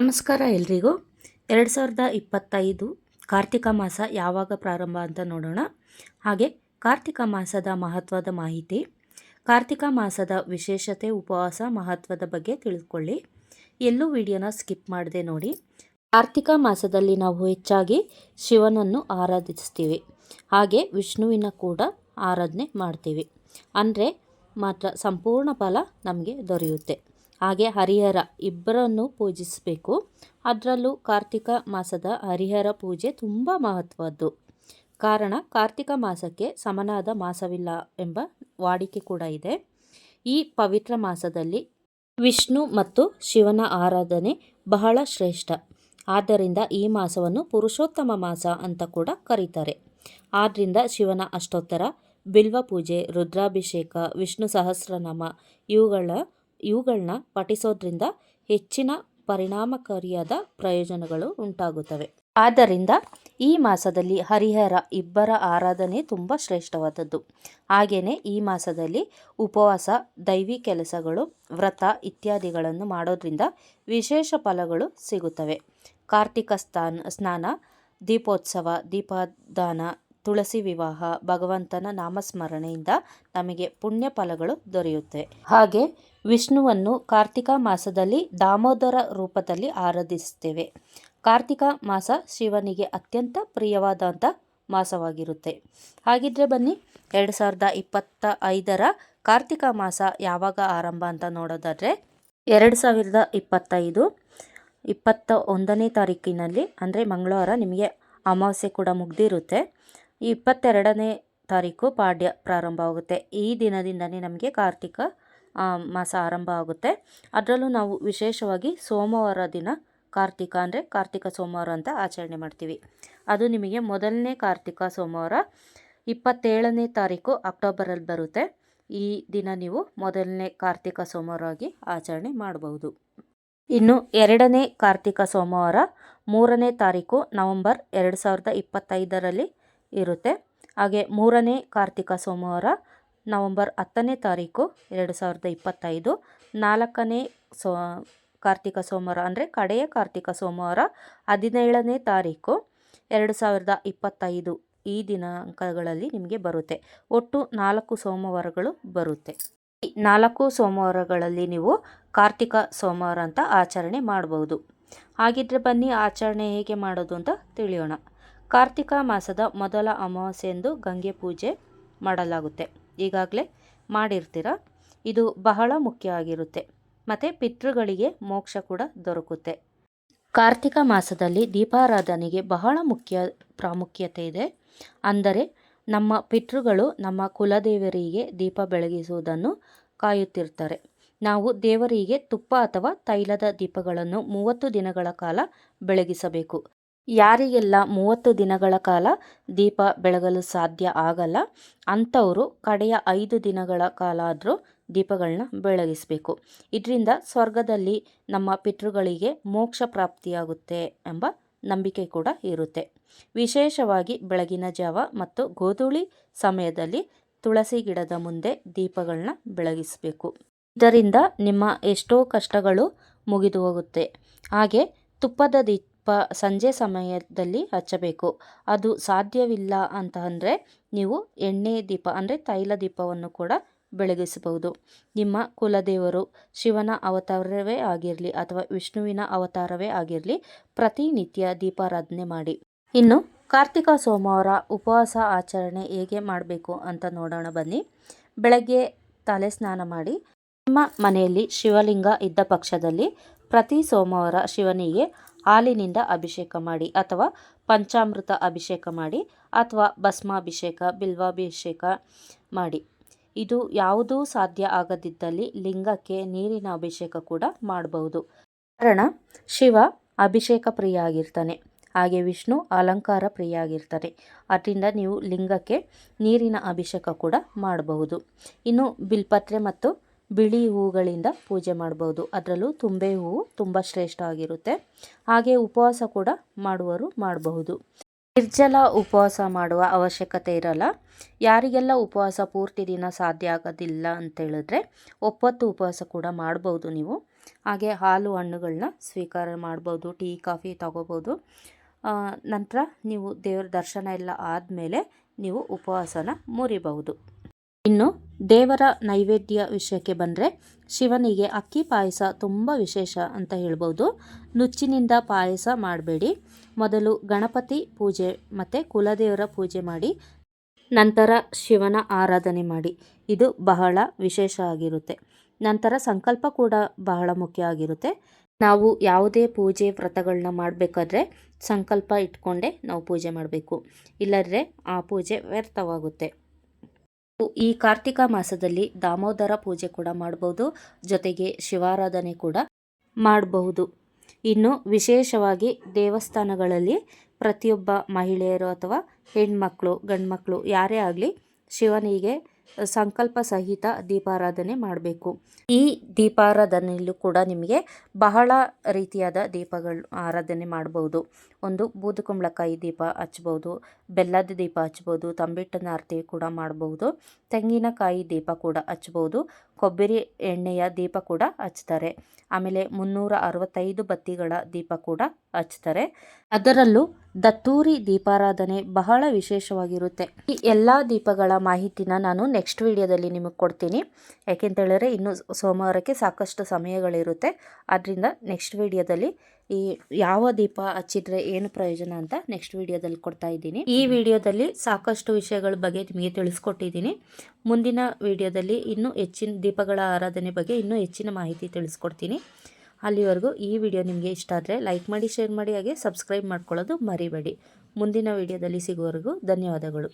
ನಮಸ್ಕಾರ ಎಲ್ರಿಗೂ. ಎರಡು ಸಾವಿರದ ಇಪ್ಪತ್ತೈದು ಕಾರ್ತಿಕ ಮಾಸ ಯಾವಾಗ ಪ್ರಾರಂಭ ಅಂತ ನೋಡೋಣ. ಹಾಗೆ ಕಾರ್ತಿಕ ಮಾಸದ ಮಹತ್ವದ ಮಾಹಿತಿ, ಕಾರ್ತಿಕ ಮಾಸದ ವಿಶೇಷತೆ, ಉಪವಾಸ, ಮಹತ್ವದ ಬಗ್ಗೆ ತಿಳಿದುಕೊಳ್ಳಿ ಎಲ್ಲೂ ವಿಡಿಯೋನ ಸ್ಕಿಪ್ ಮಾಡದೆ ನೋಡಿ. ಕಾರ್ತಿಕ ಮಾಸದಲ್ಲಿ ನಾವು ಹೆಚ್ಚಾಗಿ ಶಿವನನ್ನು ಆರಾಧಿಸ್ತೀವಿ. ಹಾಗೆ ವಿಷ್ಣುವಿನ ಕೂಡ ಆರಾಧನೆ ಮಾಡ್ತೀವಿ. ಅಂದರೆ ಮಾತ್ರ ಸಂಪೂರ್ಣ ಫಲ ನಮಗೆ ದೊರೆಯುತ್ತೆ. ಹಾಗೆ ಹರಿಹರ ಇಬ್ಬರನ್ನು ಪೂಜಿಸಬೇಕು. ಅದರಲ್ಲೂ ಕಾರ್ತಿಕ ಮಾಸದ ಹರಿಹರ ಪೂಜೆ ತುಂಬ ಮಹತ್ವದ್ದು. ಕಾರಣ ಕಾರ್ತಿಕ ಮಾಸಕ್ಕೆ ಸಮನಾದ ಮಾಸವಿಲ್ಲ ಎಂಬ ವಾಡಿಕೆ ಕೂಡ ಇದೆ. ಈ ಪವಿತ್ರ ಮಾಸದಲ್ಲಿ ವಿಷ್ಣು ಮತ್ತು ಶಿವನ ಆರಾಧನೆ ಬಹಳ ಶ್ರೇಷ್ಠ. ಆದ್ದರಿಂದ ಈ ಮಾಸವನ್ನು ಪುರುಷೋತ್ತಮ ಮಾಸ ಅಂತ ಕೂಡ ಕರೀತಾರೆ. ಆದ್ದರಿಂದ ಶಿವನ ಅಷ್ಟೋತ್ತರ, ಬಿಲ್ವ ಪೂಜೆ, ರುದ್ರಾಭಿಷೇಕ, ವಿಷ್ಣು ಸಹಸ್ರನಾಮ ಇವುಗಳ ಇವುಗಳನ್ನ ಪಠಿಸೋದ್ರಿಂದ ಹೆಚ್ಚಿನ ಪರಿಣಾಮಕಾರಿಯಾದ ಪ್ರಯೋಜನಗಳು ಉಂಟಾಗುತ್ತವೆ. ಆದ್ದರಿಂದ ಈ ಮಾಸದಲ್ಲಿ ಹರಿಹರ ಇಬ್ಬರ ಆರಾಧನೆ ತುಂಬ ಶ್ರೇಷ್ಠವಾದದ್ದು. ಹಾಗೆಯೇ ಈ ಮಾಸದಲ್ಲಿ ಉಪವಾಸ, ದೈವಿ ಕೆಲಸಗಳು, ವ್ರತ ಇತ್ಯಾದಿಗಳನ್ನು ಮಾಡೋದ್ರಿಂದ ವಿಶೇಷ ಫಲಗಳು ಸಿಗುತ್ತವೆ. ಕಾರ್ತಿಕ ಸ್ಥಾನ, ಸ್ನಾನ, ದೀಪೋತ್ಸವ, ದೀಪದಾನ ತುಳಸಿ ವಿವಾಹ, ಭಗವಂತನ ನಾಮಸ್ಮರಣೆಯಿಂದ ನಮಗೆ ಪುಣ್ಯ ಫಲಗಳು ದೊರೆಯುತ್ತೆ. ಹಾಗೆ ವಿಷ್ಣುವನ್ನು ಕಾರ್ತಿಕ ಮಾಸದಲ್ಲಿ ದಾಮೋದರ ರೂಪದಲ್ಲಿ ಆರಾಧಿಸುತ್ತೇವೆ. ಕಾರ್ತಿಕ ಮಾಸ ಶಿವನಿಗೆ ಅತ್ಯಂತ ಪ್ರಿಯವಾದಂಥ ಮಾಸವಾಗಿರುತ್ತೆ. ಹಾಗಿದ್ರೆ ಬನ್ನಿ, ಎರಡು ಸಾವಿರದ ಇಪ್ಪತ್ತ ಐದರ ಕಾರ್ತಿಕ ಮಾಸ ಯಾವಾಗ ಆರಂಭ ಅಂತ ನೋಡೋದಾದರೆ, ಎರಡು ಸಾವಿರದ ಇಪ್ಪತ್ತೈದು ಇಪ್ಪತ್ತ ಒಂದನೇ ತಾರೀಕಿನಲ್ಲಿ, ಅಂದರೆ ಮಂಗಳವಾರ ನಿಮಗೆ ಅಮಾವಾಸ್ಯೆ ಕೂಡ ಮುಗ್ದಿರುತ್ತೆ. ಇಪ್ಪತ್ತೆರಡನೇ ತಾರೀಕು ಪಾಡ್ಯ ಪ್ರಾರಂಭವಾಗುತ್ತೆ. ಈ ದಿನದಿಂದನೇ ನಮಗೆ ಕಾರ್ತಿಕ ಮಾಸ ಆರಂಭ ಆಗುತ್ತೆ. ಅದರಲ್ಲೂ ನಾವು ವಿಶೇಷವಾಗಿ ಸೋಮವಾರ ದಿನ ಕಾರ್ತಿಕ ಅಂದರೆ ಕಾರ್ತಿಕ ಸೋಮವಾರ ಅಂತ ಆಚರಣೆ ಮಾಡ್ತೀವಿ. ಅದು ನಿಮಗೆ ಮೊದಲನೇ ಕಾರ್ತಿಕ ಸೋಮವಾರ, ಇಪ್ಪತ್ತೇಳನೇ ತಾರೀಕು ಅಕ್ಟೋಬರಲ್ಲಿ ಬರುತ್ತೆ. ಈ ದಿನ ನೀವು ಮೊದಲನೇ ಕಾರ್ತಿಕ ಸೋಮವಾರವಾಗಿ ಆಚರಣೆ ಮಾಡಬಹುದು ಇನ್ನು ಎರಡನೇ ಕಾರ್ತಿಕ ಸೋಮವಾರ, ಮೂರನೇ ತಾರೀಕು ನವಂಬರ್ ಎರಡು ಸಾವಿರದ ಇಪ್ಪತ್ತೈದರಲ್ಲಿ ಇರುತ್ತೆ. ಹಾಗೆ ಮೂರನೇ ಕಾರ್ತಿಕ ಸೋಮವಾರ, ನವಂಬರ್ ಹತ್ತನೇ ತಾರೀಕು ಎರಡು ಸಾವಿರದ ಇಪ್ಪತ್ತೈದು, ನಾಲ್ಕನೇ ಸೋ, ಕಾರ್ತಿಕ ಸೋಮವಾರ ಅಂದರೆ ಕಡೆಯ ಕಾರ್ತಿಕ ಸೋಮವಾರ, ಹದಿನೇಳನೇ ತಾರೀಕು ಎರಡು ಸಾವಿರದ ಇಪ್ಪತ್ತೈದು ಈ ದಿನಾಂಕಗಳಲ್ಲಿ ನಿಮಗೆ ಬರುತ್ತೆ. ಒಟ್ಟು ನಾಲ್ಕು ಸೋಮವಾರಗಳು ಬರುತ್ತೆ. ಈ ನಾಲ್ಕು ಸೋಮವಾರಗಳಲ್ಲಿ ನೀವು ಕಾರ್ತಿಕ ಸೋಮವಾರ ಅಂತ ಆಚರಣೆ ಮಾಡಬಹುದು ಹಾಗಿದ್ರೆ ಬನ್ನಿ, ಆಚರಣೆ ಹೇಗೆ ಮಾಡೋದು ಅಂತ ತಿಳಿಯೋಣ. ಕಾರ್ತಿಕ ಮಾಸದ ಮೊದಲ ಅಮಾವಾಸ್ಯೆಯಂದು ಗಂಗೆ ಪೂಜೆ ಮಾಡಲಾಗುತ್ತೆ. ಈಗಾಗಲೇ ಮಾಡಿರ್ತೀರ? ಇದು ಬಹಳ ಮುಖ್ಯ ಆಗಿರುತ್ತೆ. ಮತ್ತು ಪಿತೃಗಳಿಗೆ ಮೋಕ್ಷ ಕೂಡ ದೊರಕುತ್ತೆ. ಕಾರ್ತಿಕ ಮಾಸದಲ್ಲಿ ದೀಪಾರಾಧನೆಗೆ ಬಹಳ ಮುಖ್ಯ ಪ್ರಾಮುಖ್ಯತೆ ಇದೆ. ಅಂದರೆ ನಮ್ಮ ಪಿತೃಗಳು ನಮ್ಮ ಕುಲದೇವರಿಗೆ ದೀಪ ಬೆಳಗಿಸುವುದನ್ನು ಕಾಯುತ್ತಿರ್ತಾರೆ. ನಾವು ದೇವರಿಗೆ ತುಪ್ಪ ಅಥವಾ ತೈಲದ ದೀಪಗಳನ್ನು ಮೂವತ್ತು ದಿನಗಳ ಕಾಲ ಬೆಳಗಿಸಬೇಕು. ಯಾರಿಗೆಲ್ಲ ಮೂವತ್ತು ದಿನಗಳ ಕಾಲ ದೀಪ ಬೆಳಗಲು ಸಾಧ್ಯ ಆಗಲ್ಲ, ಅಂಥವರು ಕಡೆಯ ಐದು ದಿನಗಳ ಕಾಲ ಆದರೂ ದೀಪಗಳನ್ನ ಬೆಳಗಿಸಬೇಕು. ಇದರಿಂದ ಸ್ವರ್ಗದಲ್ಲಿ ನಮ್ಮ ಪಿತೃಗಳಿಗೆ ಮೋಕ್ಷ ಪ್ರಾಪ್ತಿಯಾಗುತ್ತೆ ಎಂಬ ನಂಬಿಕೆ ಕೂಡ ಇರುತ್ತೆ. ವಿಶೇಷವಾಗಿ ಬೆಳಗಿನ ಜಾವ ಮತ್ತು ಗೋಧೂಳಿ ಸಮಯದಲ್ಲಿ ತುಳಸಿ ಗಿಡದ ಮುಂದೆ ದೀಪಗಳನ್ನ ಬೆಳಗಿಸಬೇಕು. ಇದರಿಂದ ನಿಮ್ಮ ಎಷ್ಟೋ ಕಷ್ಟಗಳು ಮುಗಿದು ಹೋಗುತ್ತೆ. ಹಾಗೆ ತುಪ್ಪದ ದೀಪ ಸಂಜೆ ಸಮಯದಲ್ಲಿ ಹಚ್ಚಬೇಕು. ಅದು ಸಾಧ್ಯವಿಲ್ಲ ಅಂತ ಅಂದರೆ ನೀವು ಎಣ್ಣೆ ದೀಪ, ಅಂದರೆ ತೈಲ ದೀಪವನ್ನು ಕೂಡ ಬೆಳಗಿಸಬಹುದು. ನಿಮ್ಮ ಕುಲದೇವರು ಶಿವನ ಅವತಾರವೇ ಆಗಿರಲಿ ಅಥವಾ ವಿಷ್ಣುವಿನ ಅವತಾರವೇ ಆಗಿರಲಿ ಪ್ರತಿನಿತ್ಯ ದೀಪಾರಾಧನೆ ಮಾಡಿ. ಇನ್ನು ಕಾರ್ತಿಕ ಸೋಮವಾರ ಉಪವಾಸ ಆಚರಣೆ ಹೇಗೆ ಮಾಡಬೇಕು ಅಂತ ನೋಡೋಣ ಬನ್ನಿ. ಬೆಳಗ್ಗೆ ತಲೆ ಸ್ನಾನ ಮಾಡಿ ನಿಮ್ಮ ಮನೆಯಲ್ಲಿ ಶಿವಲಿಂಗ ಇದ್ದ ಪಕ್ಷದಲ್ಲಿ ಪ್ರತಿ ಸೋಮವಾರ ಶಿವನಿಗೆ ಹಾಲಿನಿಂದ ಅಭಿಷೇಕ ಮಾಡಿ ಅಥವಾ ಪಂಚಾಮೃತ ಅಭಿಷೇಕ ಮಾಡಿ ಅಥವಾ ಭಸ್ಮಾಭಿಷೇಕ, ಬಿಲ್ವಾಭಿಷೇಕ ಮಾಡಿ. ಇದು ಯಾವುದೂ ಸಾಧ್ಯ ಆಗದಿದ್ದಲ್ಲಿ ಲಿಂಗಕ್ಕೆ ನೀರಿನ ಅಭಿಷೇಕ ಕೂಡ ಮಾಡಬಹುದು. ಕಾರಣ, ಶಿವ ಅಭಿಷೇಕ ಪ್ರಿಯ ಆಗಿರ್ತಾನೆ ಹಾಗೆ ವಿಷ್ಣು ಅಲಂಕಾರ ಪ್ರಿಯ ಆಗಿರ್ತಾರೆ ಅದರಿಂದ ನೀವು ಲಿಂಗಕ್ಕೆ ನೀರಿನ ಅಭಿಷೇಕ ಕೂಡ ಮಾಡಬಹುದು. ಇನ್ನು ಬಿಲ್ಪತ್ರೆ ಮತ್ತು ಬಿಳಿ ಹೂಗಳಿಂದ ಪೂಜೆ ಮಾಡ್ಬೋದು. ಅದರಲ್ಲೂ ತುಂಬೆ ಹೂವು ತುಂಬ ಶ್ರೇಷ್ಠ ಆಗಿರುತ್ತೆ. ಹಾಗೆ ಉಪವಾಸ ಕೂಡ ಮಾಡುವರು ಮಾಡಬಹುದು. ನಿರ್ಜಲ ಉಪವಾಸ ಮಾಡುವ ಅವಶ್ಯಕತೆ ಇರಲ್ಲ. ಯಾರಿಗೆಲ್ಲ ಉಪವಾಸ ಪೂರ್ತಿ ದಿನ ಸಾಧ್ಯ ಆಗೋದಿಲ್ಲ ಅಂತೇಳಿದ್ರೆ ಒಪ್ಪತ್ತು ಉಪವಾಸ ಕೂಡ ಮಾಡ್ಬೋದು ನೀವು. ಹಾಗೆ ಹಾಲು ಹಣ್ಣುಗಳನ್ನ ಸ್ವೀಕಾರ ಮಾಡ್ಬೋದು, ಟೀ, ಕಾಫಿ ತಗೋಬೋದು. ನಂತರ ನೀವು ದೇವರ ದರ್ಶನ ಎಲ್ಲ ಆದಮೇಲೆ ನೀವು ಉಪವಾಸನ ಮುರಿಬಹುದು. ಇನ್ನು ದೇವರ ನೈವೇದ್ಯ ವಿಷಯಕ್ಕೆ ಬಂದರೆ ಶಿವನಿಗೆ ಅಕ್ಕಿ ಪಾಯಸ ತುಂಬ ವಿಶೇಷ ಅಂತ ಹೇಳ್ಬೋದು. ನುಚ್ಚಿನಿಂದ ಪಾಯಸ ಮಾಡಬೇಡಿ. ಮೊದಲು ಗಣಪತಿ ಪೂಜೆ ಮತ್ತು ಕುಲದೇವರ ಪೂಜೆ ಮಾಡಿ, ನಂತರ ಶಿವನ ಆರಾಧನೆ ಮಾಡಿ. ಇದು ಬಹಳ ವಿಶೇಷ ಆಗಿರುತ್ತೆ. ನಂತರ ಸಂಕಲ್ಪ ಕೂಡ ಬಹಳ ಮುಖ್ಯ ಆಗಿರುತ್ತೆ. ನಾವು ಯಾವುದೇ ಪೂಜೆ ವ್ರತಗಳನ್ನ ಮಾಡಬೇಕಾದ್ರೆ ಸಂಕಲ್ಪ ಇಟ್ಕೊಂಡೇ ನಾವು ಪೂಜೆ ಮಾಡಬೇಕು. ಇಲ್ಲದ್ರೆ ಆ ಪೂಜೆ ವ್ಯರ್ಥವಾಗುತ್ತೆ. ಈ ಕಾರ್ತಿಕ ಮಾಸದಲ್ಲಿ ದಾಮೋದರ ಪೂಜೆ ಕೂಡ ಮಾಡಬಹುದು ಜೊತೆಗೆ ಶಿವಾರಾಧನೆ ಕೂಡ ಮಾಡಬಹುದು. ಇನ್ನು ವಿಶೇಷವಾಗಿ ದೇವಸ್ಥಾನಗಳಲ್ಲಿ ಪ್ರತಿಯೊಬ್ಬ ಮಹಿಳೆಯರು ಅಥವಾ ಹೆಣ್ಮಕ್ಳು, ಗಂಡ್ಮಕ್ಳು ಯಾರೇ ಆಗಲಿ ಶಿವನಿಗೆ ಸಂಕಲ್ಪ ಸಹಿತ ದೀಪಾರಾಧನೆ ಮಾಡಬೇಕು. ಈ ದೀಪಾರಾಧನೆಯಲ್ಲೂ ಕೂಡ ನಿಮಗೆ ಬಹಳ ರೀತಿಯಾದ ದೀಪಗಳು ಆರಾಧನೆ ಮಾಡ್ಬೋದು. ಒಂದು ಬೂದುಕುಂಬಳಕಾಯಿ ದೀಪ ಹಚ್ಬೋದು, ಬೆಲ್ಲದ ದೀಪ ಹಚ್ಬೋದು, ತಂಬಿಟ್ಟನ ಆರತಿ ಕೂಡ ಮಾಡಬಹುದು ತೆಂಗಿನಕಾಯಿ ದೀಪ ಕೂಡ ಹಚ್ಬೋದು, ಕೊಬ್ಬರಿ ಎಣ್ಣೆಯ ದೀಪ ಕೂಡ ಹಚ್ತಾರೆ. ಆಮೇಲೆ ಮುನ್ನೂರ ಅರವತ್ತೈದು ಬತ್ತಿಗಳ ದೀಪ ಕೂಡ ಹಚ್ತಾರೆ. ಅದರಲ್ಲೂ ದತ್ತೂರಿ ದೀಪಾರಾಧನೆ ಬಹಳ ವಿಶೇಷವಾಗಿರುತ್ತೆ. ಈ ಎಲ್ಲ ದೀಪಗಳ ಮಾಹಿತಿನ ನಾನು ನೆಕ್ಸ್ಟ್ ವಿಡಿಯೋದಲ್ಲಿ ನಿಮಗೆ ಕೊಡ್ತೀನಿ. ಯಾಕೆಂತ ಹೇಳಿದ್ರೆ ಇನ್ನು ಸೋಮವಾರಕ್ಕೆ ಸಾಕಷ್ಟು ಸಮಯಗಳಿರುತ್ತೆ. ಆದ್ದರಿಂದ ನೆಕ್ಸ್ಟ್ ವಿಡಿಯೋದಲ್ಲಿ ಈ ಯಾವ ದೀಪ ಹಚ್ಚಿದ್ರೆ ಏನು ಪ್ರಯೋಜನ ಅಂತ ನೆಕ್ಸ್ಟ್ ವಿಡಿಯೋದಲ್ಲಿ ಕೊಡ್ತಾ ಇದ್ದೀನಿ. ಈ ವಿಡಿಯೋದಲ್ಲಿ ಸಾಕಷ್ಟು ವಿಷಯಗಳ ಬಗ್ಗೆ ನಿಮಗೆ ತಿಳಿಸ್ಕೊಟ್ಟಿದ್ದೀನಿ. ಮುಂದಿನ ವಿಡಿಯೋದಲ್ಲಿ ಇನ್ನೂ ಹೆಚ್ಚಿನ ದೀಪಗಳ ಆರಾಧನೆ ಬಗ್ಗೆ ಇನ್ನೂ ಹೆಚ್ಚಿನ ಮಾಹಿತಿ ತಿಳಿಸ್ಕೊಡ್ತೀನಿ. ಅಲ್ಲಿವರೆಗೂ ಈ ವಿಡಿಯೋ ನಿಮಗೆ ಇಷ್ಟ ಆದರೆ ಲೈಕ್ ಮಾಡಿ, ಶೇರ್ ಮಾಡಿ, ಹಾಗೆ ಸಬ್ಸ್ಕ್ರೈಬ್ ಮಾಡ್ಕೊಳ್ಳೋದು ಮರಿಬೇಡಿ. ಮುಂದಿನ ವಿಡಿಯೋದಲ್ಲಿ ಸಿಗುವವರೆಗೂ ಧನ್ಯವಾದಗಳು.